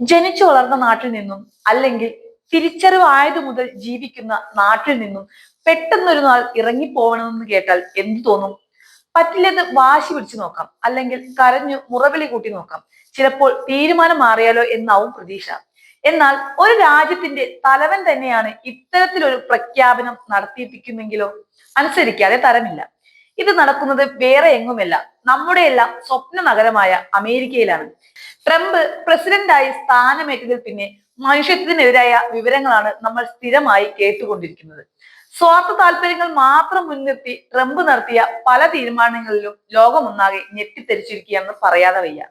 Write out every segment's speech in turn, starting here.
ജനിച്ചു വളർന്ന നാട്ടിൽ നിന്നും അല്ലെങ്കിൽ തിരിച്ചറിവായത് മുതൽ ജീവിക്കുന്ന നാട്ടിൽ നിന്നും പെട്ടെന്നൊരു നാൾ ഇറങ്ങിപ്പോകണമെന്ന് കേട്ടാൽ എന്തു തോന്നും? പറ്റില്ലെന്ന് വാശി പിടിച്ചു നോക്കാം. അല്ലെങ്കിൽ കരഞ്ഞു മുറവിളി കൂട്ടി നോക്കാം. ചിലപ്പോൾ തീരുമാനം മാറിയാലോ എന്നാവും പ്രതീക്ഷ. എന്നാൽ ഒരു രാജ്യത്തിന്റെ തലവൻ തന്നെയാണ് ഇത്തരത്തിലൊരു പ്രഖ്യാപനം നടത്തിപ്പിക്കുന്നെങ്കിലോ? അനുസരിക്കാതെ തരമില്ല. ഇത് നടക്കുന്നത് വേറെ എങ്ങുമല്ല. നമ്മുടെയെല്ലാം സ്വപ്ന നഗരമായ അമേരിക്കയിലാണ്. ട്രംപ് പ്രസിഡന്റായി സ്ഥാനമേറ്റതിൽ പിന്നെ മനുഷ്യത്വത്തിനെതിരായ വിവരങ്ങളാണ് നമ്മൾ സ്ഥിരമായി കേട്ടുകൊണ്ടിരിക്കുന്നത്. സ്വാർത്ഥ താല്പര്യങ്ങൾ മാത്രം മുൻനിർത്തി റമ്പ് നടത്തിയ പല തീരുമാനങ്ങളിലും ലോകമൊന്നാകെ ഞെട്ടിത്തെരിച്ചിരിക്കുകയെന്ന് പറയാതെ വയ്യ.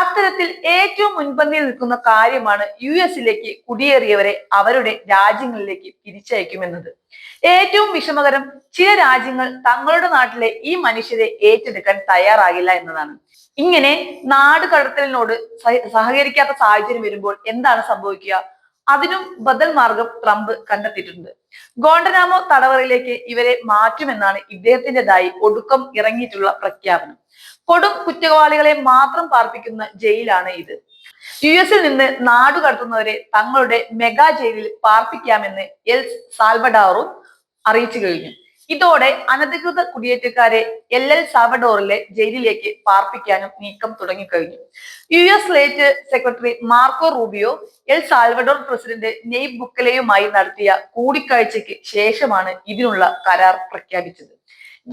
അത്തരത്തിൽ ഏറ്റവും മുൻപന്തിയിൽ നിൽക്കുന്ന കാര്യമാണ് യു എസിലേക്ക് കുടിയേറിയവരെ അവരുടെ രാജ്യങ്ങളിലേക്ക് തിരിച്ചയക്കുമെന്നത് ഏറ്റവും വിഷമകരം ചില രാജ്യങ്ങൾ തങ്ങളുടെ നാട്ടിലെ ഈ മനുഷ്യരെ ഏറ്റെടുക്കാൻ തയ്യാറാകില്ല എന്നതാണ്. ഇങ്ങനെ നാട് കടത്തലിനോട് സഹകരിക്കാത്ത സാഹചര്യം വരുമ്പോൾ എന്താണ് സംഭവിക്കുക? അതിനും ബദൽ മാർഗം ട്രംപ് കണ്ടെത്തിയിട്ടുണ്ട്. ഗോണ്ടനാമോ തടവറയിലേക്ക് ഇവരെ മാറ്റുമെന്നാണ് ഇദ്ദേഹത്തിന്റെതായി ഒടുക്കം ഇറങ്ങിയിട്ടുള്ള പ്രഖ്യാപനം. കൊടും കുറ്റവാളികളെ മാത്രം പാർപ്പിക്കുന്ന ജയിലാണ് ഇത്. യു എസിൽ നിന്ന് നാടുകടത്തുന്നവരെ തങ്ങളുടെ മെഗാ ജയിലിൽ പാർപ്പിക്കാമെന്ന് എൽ സാൽബഡാറും അറിയിച്ചു കഴിഞ്ഞു. ഇതോടെ അനധികൃത കുടിയേറ്റക്കാരെ എൽ എൽ സാൽവഡോറിലെ ജയിലിലേക്ക് പാർപ്പിക്കാനും നീക്കം തുടങ്ങിക്കഴിഞ്ഞു. U S state secretary Marco Rubio El Salvador president Nayib ബുക്കലെയുമായി നടത്തിയ കൂടിക്കാഴ്ചയ്ക്ക് ശേഷമാണ് ഇതിനുള്ള കരാർ പ്രഖ്യാപിച്ചത്.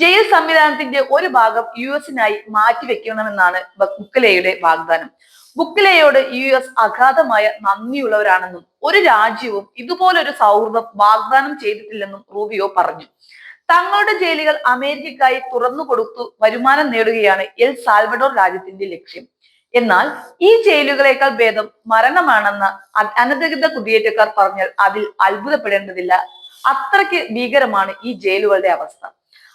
ജയിൽ സംവിധാനത്തിന്റെ ഒരു ഭാഗം യു എസിനായി മാറ്റിവെക്കണമെന്നാണ് ബുക്കലെയുടെ വാഗ്ദാനം. ബുക്കലയോട് യു എസ് അഗാധമായ നന്ദിയുള്ളവരാണെന്നും ഒരു രാജ്യവും ഇതുപോലൊരു സൗഹൃദം വാഗ്ദാനം ചെയ്തിട്ടില്ലെന്നും റൂബിയോ പറഞ്ഞു. തങ്ങളുടെ ജയിലുകൾ അമേരിക്കയ്ക്കായി തുറന്നു കൊടുത്തു വരുമാനം നേടുകയാണ് എൽ സാൽവഡോർ രാജ്യത്തിന്റെ ലക്ഷ്യം. എന്നാൽ ഈ ജയിലുകളേക്കാൾ ഭേദം മരണമാണെന്ന് അനധികൃത കുടിയേറ്റക്കാർ പറഞ്ഞാൽ അതിൽ അത്ഭുതപ്പെടേണ്ടതില്ല. അത്രയ്ക്ക് ഭീകരമാണ് ഈ ജയിലുകളുടെ അവസ്ഥ.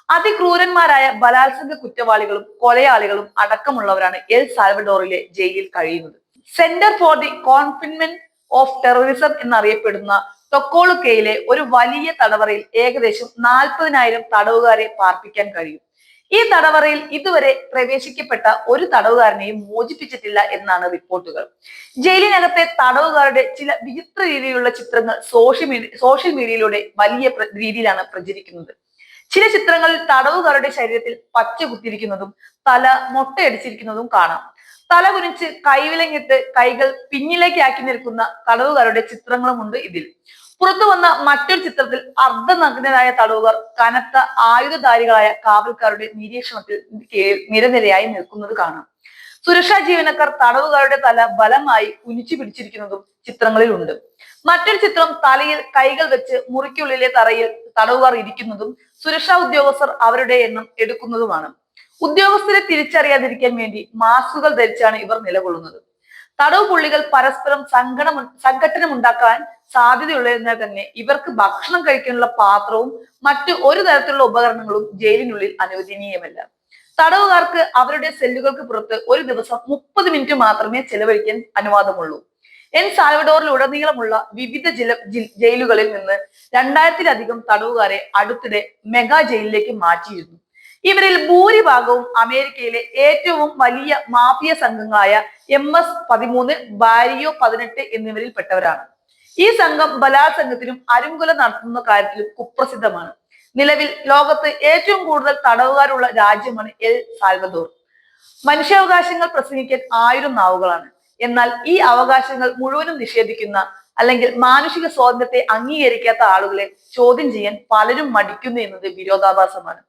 അതിക്രൂരന്മാരായ ബലാത്സംഗ കുറ്റവാളികളും കൊലയാളികളും അടക്കമുള്ളവരാണ് എൽ സാൽവഡോറിലെ ജയിലിൽ കഴിയുന്നത്. Centre for the confinement of terrorism എന്നറിയപ്പെടുന്ന ടൊക്കോളുക്കയിലെ ഒരു വലിയ തടവറയിൽ ഏകദേശം നാൽപ്പതിനായിരം തടവുകാരെ പാർപ്പിക്കാൻ കഴിയും. ഈ തടവറയിൽ ഇതുവരെ പ്രവേശിക്കപ്പെട്ട ഒരു തടവുകാരനെയും മോചിപ്പിച്ചിട്ടില്ല എന്നാണ് റിപ്പോർട്ടുകൾ. ജയിലിനകത്തെ തടവുകാരുടെ ചില വിചിത്ര രീതിയിലുള്ള ചിത്രങ്ങൾ സോഷ്യൽ മീഡിയ സോഷ്യൽ മീഡിയയിലൂടെ വലിയ രീതിയിലാണ് പ്രചരിക്കുന്നത്. ചില ചിത്രങ്ങളിൽ തടവുകാരുടെ ശരീരത്തിൽ പച്ച കുത്തിയിരിക്കുന്നതും തല മൊട്ടയടിച്ചിരിക്കുന്നതും കാണാം. തല കുനിച്ച് കൈവിലങ്ങിട്ട് കൈകൾ പിന്നിലേക്ക് ആക്കി നിൽക്കുന്ന തടവുകാരുടെ ചിത്രങ്ങളുമുണ്ട് ഇതിൽ. പുറത്തു വന്ന മറ്റൊരു ചിത്രത്തിൽ അർദ്ധനഗ്നരായ തടവുകാർ കനത്ത ആയുധധാരികളായ കാവൽക്കാരുടെ നിരീക്ഷണത്തിൽ നിരനിരയായി നിൽക്കുന്നത് കാണാം. സുരക്ഷാ ജീവനക്കാർ തടവുകാരുടെ തല ബലമായി കുനിച്ചു പിടിച്ചിരിക്കുന്നതും ചിത്രങ്ങളിലുണ്ട്. മറ്റൊരു ചിത്രം തലയിൽ കൈകൾ വെച്ച് മുറിക്കുള്ളിലെ തറയിൽ തടവുകാർ ഇരിക്കുന്നതും സുരക്ഷാ ഉദ്യോഗസ്ഥർ അവരുടെ എണ്ണം എടുക്കുന്നതുമാണ്. ഉദ്യോഗസ്ഥരെ തിരിച്ചറിയാതിരിക്കാൻ വേണ്ടി മാസ്കുകൾ ധരിച്ചാണ് ഇവർ നിലകൊള്ളുന്നത്. തടവ് പുള്ളികൾ പരസ്പരം സങ്കടം സംഘട്ടനമുണ്ടാക്കാൻ സാധ്യതയുള്ളതിനാൽ തന്നെ ഇവർക്ക് ഭക്ഷണം കഴിക്കാനുള്ള പാത്രവും മറ്റു ഒരു തരത്തിലുള്ള ഉപകരണങ്ങളും ജയിലിനുള്ളിൽ അനുവദനീയമല്ല. തടവുകാർക്ക് അവരുടെ സെല്ലുകൾക്ക് പുറത്ത് ഒരു ദിവസം മുപ്പത് മിനിറ്റ് മാത്രമേ ചെലവഴിക്കാൻ അനുവാദമുള്ളൂ. എൻ സാൽവഡോറിലുടനീളമുള്ള വിവിധ ജില ജയിലുകളിൽ നിന്ന് രണ്ടായിരത്തിലധികം തടവുകാരെ അടുത്തിടെ മെഗാ ജയിലിലേക്ക് മാറ്റിയിരുന്നു. ഇവരിൽ ഭൂരിഭാഗവും അമേരിക്കയിലെ ഏറ്റവും വലിയ മാഫിയ സംഘങ്ങളായ എം എസ് പതിമൂന്ന് ബാരിയോ പതിനെട്ട് എന്നിവരിൽപ്പെട്ടവരാണ് ഈ സംഘം ബലാത്സംഗത്തിലും അരുംകുല നടത്തുന്ന കാര്യത്തിലും കുപ്രസിദ്ധമാണ്. നിലവിൽ ലോകത്ത് ഏറ്റവും കൂടുതൽ തടവുകാരുള്ള രാജ്യമാണ് എൽ സാൽവദോർ. മനുഷ്യാവകാശങ്ങൾ പ്രസംഗിക്കാൻ ആയിരം നാവുകളാണ്. എന്നാൽ ഈ അവകാശങ്ങൾ മുഴുവനും നിഷേധിക്കുന്ന അല്ലെങ്കിൽ മാനുഷിക സ്വാതന്ത്ര്യത്തെ അംഗീകരിക്കാത്ത ആളുകളെ ചോദ്യം ചെയ്യാൻ പലരും മടിക്കുന്നു എന്നത് വിരോധാഭാസമാണ്.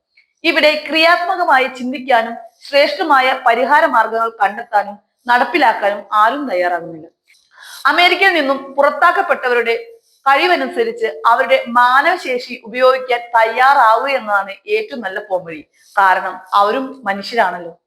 ഇവിടെ ക്രിയാത്മകമായി ചിന്തിക്കാനും ശ്രേഷ്ഠമായ പരിഹാര മാർഗങ്ങൾ കണ്ടെത്താനും നടപ്പിലാക്കാനും ആരും തയ്യാറാകുന്നില്ല. അമേരിക്കയിൽ നിന്നും പുറത്താക്കപ്പെട്ടവരുടെ കഴിവനുസരിച്ച് അവരുടെ മാനവശേഷി ഉപയോഗിക്കാൻ തയ്യാറാവുക എന്നതാണ് ഏറ്റവും നല്ല പോംവഴി. കാരണം അവരും മനുഷ്യരാണല്ലോ.